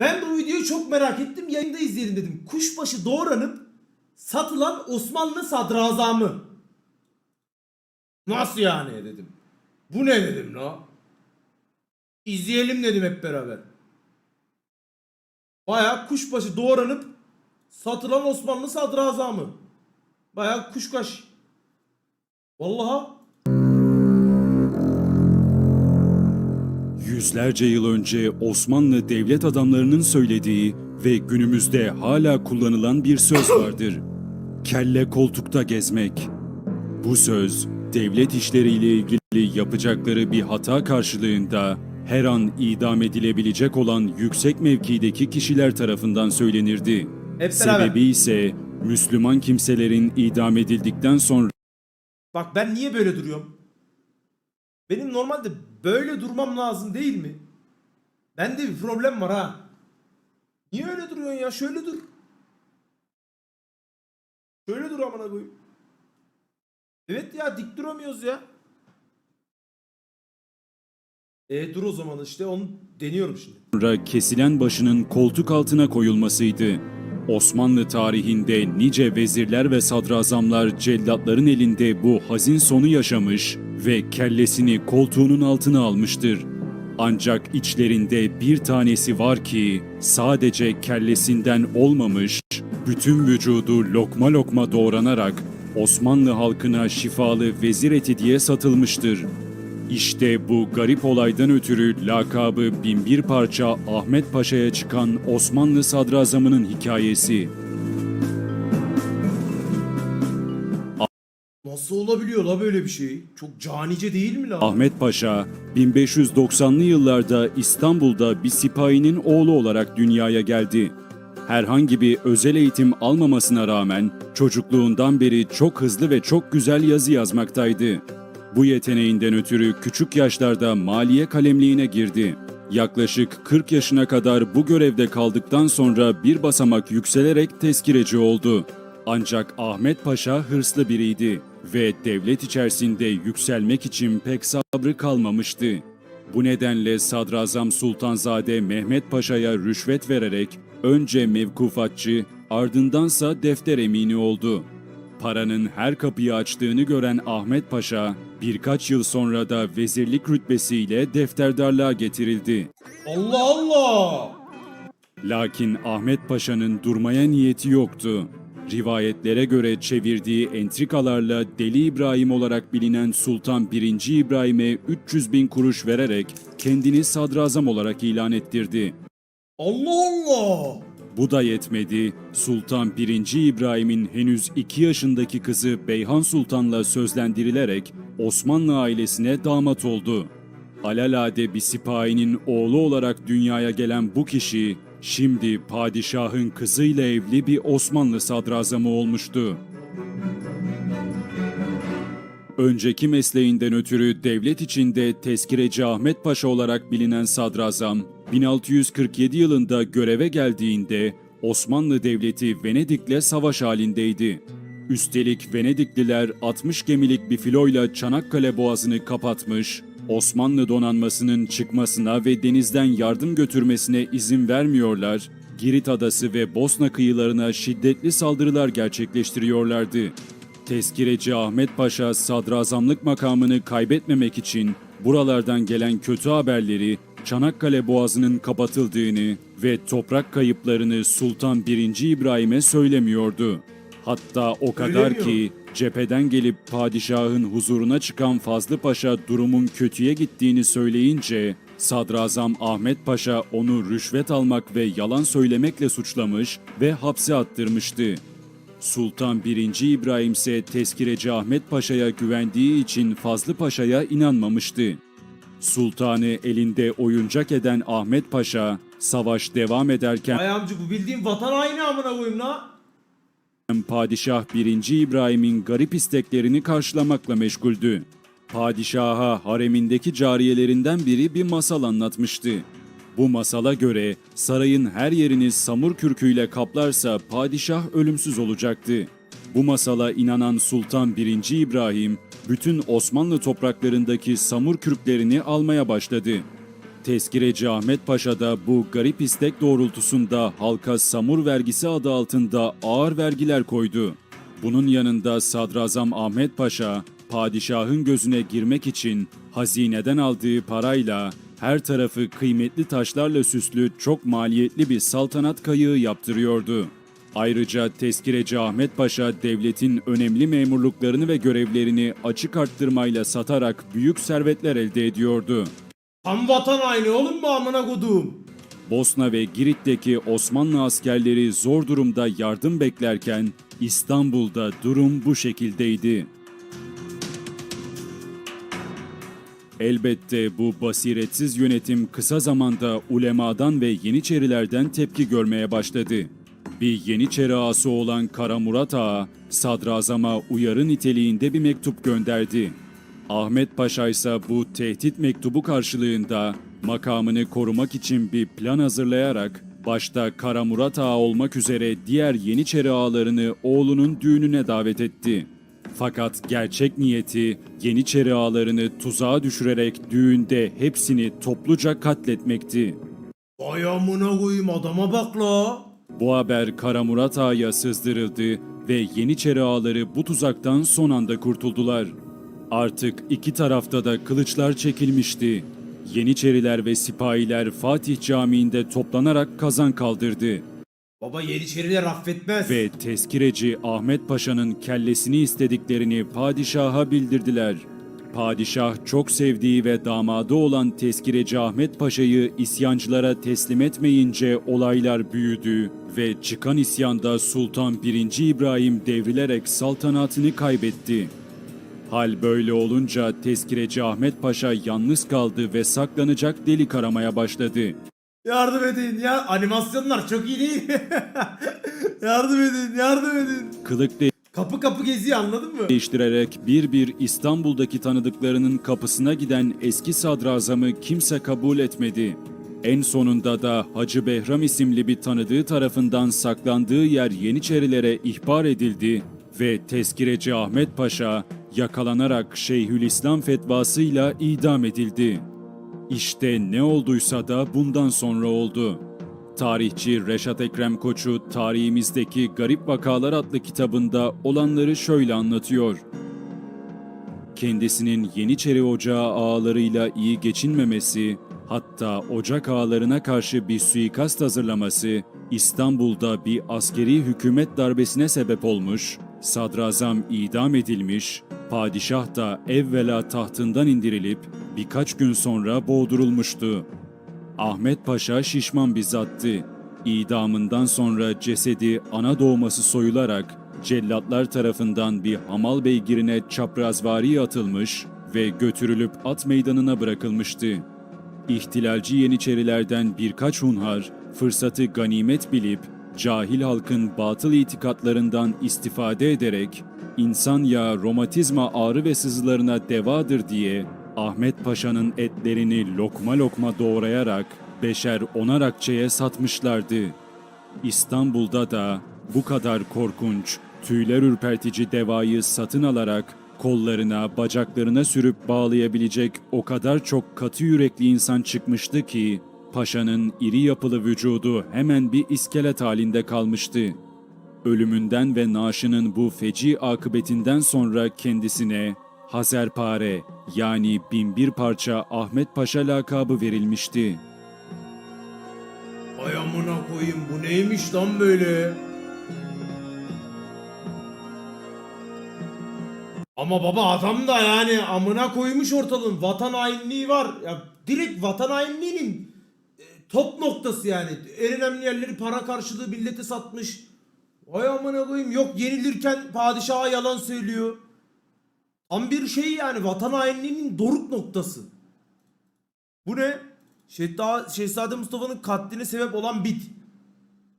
Ben bu videoyu çok merak ettim. Yayında izleyelim dedim. Kuşbaşı doğranıp satılan Osmanlı sadrazamı. Nasıl yani dedim. Bu ne dedim la? İzleyelim dedim hep beraber. Baya kuşbaşı doğranıp satılan Osmanlı sadrazamı. Baya kuşkaş. Vallahi Yüzlerce yıl önce Osmanlı devlet adamlarının söylediği ve günümüzde hala kullanılan bir söz vardır. Kelle koltukta gezmek. Bu söz, devlet işleriyle ilgili yapacakları bir hata karşılığında her an idam edilebilecek olan yüksek mevkideki kişiler tarafından söylenirdi. Hep. Sebebi ise Müslüman kimselerin idam edildikten sonra Bak ben niye böyle duruyorum? Benim normalde böyle durmam lazım değil mi? Bende bir problem var ha. Niye öyle duruyorsun ya? Şöyle dur. Şöyle dur amına koyayım. Evet ya dik duramıyoruz ya. E dur o zaman işte onu deniyorum şimdi. sonra kesilen başının koltuk altına koyulmasıydı. Osmanlı tarihinde nice vezirler ve sadrazamlar cellatların elinde bu hazin sonu yaşamış ve kellesini koltuğunun altına almıştır. Ancak içlerinde bir tanesi var ki sadece kellesinden olmamış, bütün vücudu lokma lokma doğranarak Osmanlı halkına şifalı vezir eti diye satılmıştır. İşte bu garip olaydan ötürü lakabı binbir parça Ahmet Paşa'ya çıkan Osmanlı sadrazamının hikayesi. Nasıl olabiliyor la böyle bir şey? Çok canice değil mi la? Ahmet Paşa, 1590'lı yıllarda İstanbul'da bir sipahinin oğlu olarak dünyaya geldi. Herhangi bir özel eğitim almamasına rağmen çocukluğundan beri çok hızlı ve çok güzel yazı yazmaktaydı. Bu yeteneğinden ötürü küçük yaşlarda maliye kalemliğine girdi. Yaklaşık 40 yaşına kadar bu görevde kaldıktan sonra bir basamak yükselerek tezkireci oldu. Ancak Ahmet Paşa hırslı biriydi ve devlet içerisinde yükselmek için pek sabrı kalmamıştı. Bu nedenle Sadrazam Sultanzade Mehmet Paşa'ya rüşvet vererek önce mevkufatçı ardındansa defter emini oldu. Paranın her kapıyı açtığını gören Ahmet Paşa birkaç yıl sonra da vezirlik rütbesiyle defterdarlığa getirildi. Allah Allah! Lakin Ahmet Paşa'nın durmaya niyeti yoktu. Rivayetlere göre çevirdiği entrikalarla Deli İbrahim olarak bilinen Sultan 1. İbrahim'e 300 bin kuruş vererek kendini sadrazam olarak ilan ettirdi. Allah Allah! Bu da yetmedi. Sultan 1. İbrahim'in henüz 2 yaşındaki kızı Beyhan Sultan'la sözlendirilerek Osmanlı ailesine damat oldu. Alalade bir sipahinin oğlu olarak dünyaya gelen bu kişi, şimdi padişahın kızıyla evli bir Osmanlı sadrazamı olmuştu. Önceki mesleğinden ötürü devlet içinde tezkireci Ahmet Paşa olarak bilinen sadrazam, 1647 yılında göreve geldiğinde Osmanlı Devleti Venedik'le savaş halindeydi. Üstelik Venedikliler 60 gemilik bir filoyla Çanakkale Boğazı'nı kapatmış, Osmanlı donanmasının çıkmasına ve denizden yardım götürmesine izin vermiyorlar, Girit Adası ve Bosna kıyılarına şiddetli saldırılar gerçekleştiriyorlardı. Tezkireci Ahmet Paşa sadrazamlık makamını kaybetmemek için buralardan gelen kötü haberleri Çanakkale Boğazı'nın kapatıldığını ve toprak kayıplarını Sultan 1. İbrahim'e söylemiyordu. Hatta o kadar Söylemiyor. ki cepheden gelip padişahın huzuruna çıkan Fazlı Paşa durumun kötüye gittiğini söyleyince Sadrazam Ahmet Paşa onu rüşvet almak ve yalan söylemekle suçlamış ve hapse attırmıştı. Sultan 1. İbrahim ise tezkireci Ahmet Paşa'ya güvendiği için Fazlı Paşa'ya inanmamıştı. Sultanı elinde oyuncak eden Ahmet Paşa, savaş devam ederken Ay amca bu bildiğin vatan haini amına koyayım la. Padişah 1. İbrahim'in garip isteklerini karşılamakla meşguldü. Padişaha haremindeki cariyelerinden biri bir masal anlatmıştı. Bu masala göre sarayın her yerini samur kürküyle kaplarsa padişah ölümsüz olacaktı. Bu masala inanan Sultan 1. İbrahim bütün Osmanlı topraklarındaki samur kürklerini almaya başladı. Tezkireci Ahmet Paşa da bu garip istek doğrultusunda halka samur vergisi adı altında ağır vergiler koydu. Bunun yanında Sadrazam Ahmet Paşa, padişahın gözüne girmek için hazineden aldığı parayla her tarafı kıymetli taşlarla süslü çok maliyetli bir saltanat kayığı yaptırıyordu. Ayrıca Tezkireci Ahmet Paşa devletin önemli memurluklarını ve görevlerini açık arttırmayla satarak büyük servetler elde ediyordu. Tam vatan haini oğlum bu amına kodum. Bosna ve Girit'teki Osmanlı askerleri zor durumda yardım beklerken İstanbul'da durum bu şekildeydi. Elbette bu basiretsiz yönetim kısa zamanda ulemadan ve Yeniçerilerden tepki görmeye başladı. Bir Yeniçeri ağası olan Kara Murat Ağa, sadrazama uyarı niteliğinde bir mektup gönderdi. Ahmet Paşa ise bu tehdit mektubu karşılığında makamını korumak için bir plan hazırlayarak başta Kara Murat Ağa olmak üzere diğer Yeniçeri ağalarını oğlunun düğününe davet etti. Fakat gerçek niyeti Yeniçeri ağalarını tuzağa düşürerek düğünde hepsini topluca katletmekti. Vay amına koyayım adama bak la. Bu haber Kara Murat Ağa'ya sızdırıldı ve Yeniçeri ağaları bu tuzaktan son anda kurtuldular. Artık iki tarafta da kılıçlar çekilmişti. Yeniçeriler ve sipahiler Fatih Camii'nde toplanarak kazan kaldırdı Baba Yeniçeriler affetmez. ve tezkireci Ahmet Paşa'nın kellesini istediklerini padişaha bildirdiler. Padişah çok sevdiği ve damadı olan tezkireci Ahmet Paşa'yı isyancılara teslim etmeyince olaylar büyüdü ve çıkan isyanda Sultan 1. İbrahim devrilerek saltanatını kaybetti. Hal böyle olunca tezkireci Ahmet Paşa yalnız kaldı ve saklanacak delik aramaya başladı. Yardım edin ya. Animasyonlar çok iyi değil yardım edin, yardım edin. Kılık Kapı kapı geziyor anladın mı? değiştirerek bir bir İstanbul'daki tanıdıklarının kapısına giden eski sadrazamı kimse kabul etmedi. En sonunda da Hacı Behram isimli bir tanıdığı tarafından saklandığı yer Yeniçerilere ihbar edildi ve tezkireci Ahmet Paşa yakalanarak Şeyhülislam fetvasıyla idam edildi. İşte ne olduysa da bundan sonra oldu. Tarihçi Reşat Ekrem Koçu tarihimizdeki garip vakalar adlı kitabında olanları şöyle anlatıyor. Kendisinin Yeniçeri Ocağı ağalarıyla iyi geçinmemesi, hatta ocak ağalarına karşı bir suikast hazırlaması İstanbul'da bir askeri hükümet darbesine sebep olmuş, sadrazam idam edilmiş, padişah da evvela tahtından indirilip birkaç gün sonra boğdurulmuştu. Ahmet Paşa şişman bir zattı. İdamından sonra cesedi ana doğması soyularak cellatlar tarafından bir hamal beygirine çaprazvari atılmış ve götürülüp at meydanına bırakılmıştı. İhtilalci Yeniçerilerden birkaç hunhar fırsatı ganimet bilip cahil halkın batıl itikatlarından istifade ederek insan yağı romatizma ağrı ve sızılarına devadır diye Ahmet Paşa'nın etlerini lokma lokma doğrayarak beşer onar akçeye satmışlardı. İstanbul'da da bu kadar korkunç, tüyler ürpertici devayı satın alarak kollarına, bacaklarına sürüp bağlayabilecek o kadar çok katı yürekli insan çıkmıştı ki paşanın iri yapılı vücudu hemen bir iskelet halinde kalmıştı. Ölümünden ve naaşının bu feci akıbetinden sonra kendisine Hazerpare yani binbir parça Ahmet Paşa lakabı verilmişti. Ay amına koyayım bu neymiş lan böyle? Ama baba adam da yani amına koymuş ortalığın vatan hainliği var. Ya direkt vatan hainliğinin e, top noktası yani. En önemli yerleri para karşılığı millete satmış. Ay amına koyayım yok yenilirken padişaha yalan söylüyor. Tam bir şey yani vatan hainliğinin doruk noktası. Bu ne? Şehzade, Mustafa'nın katline sebep olan bit.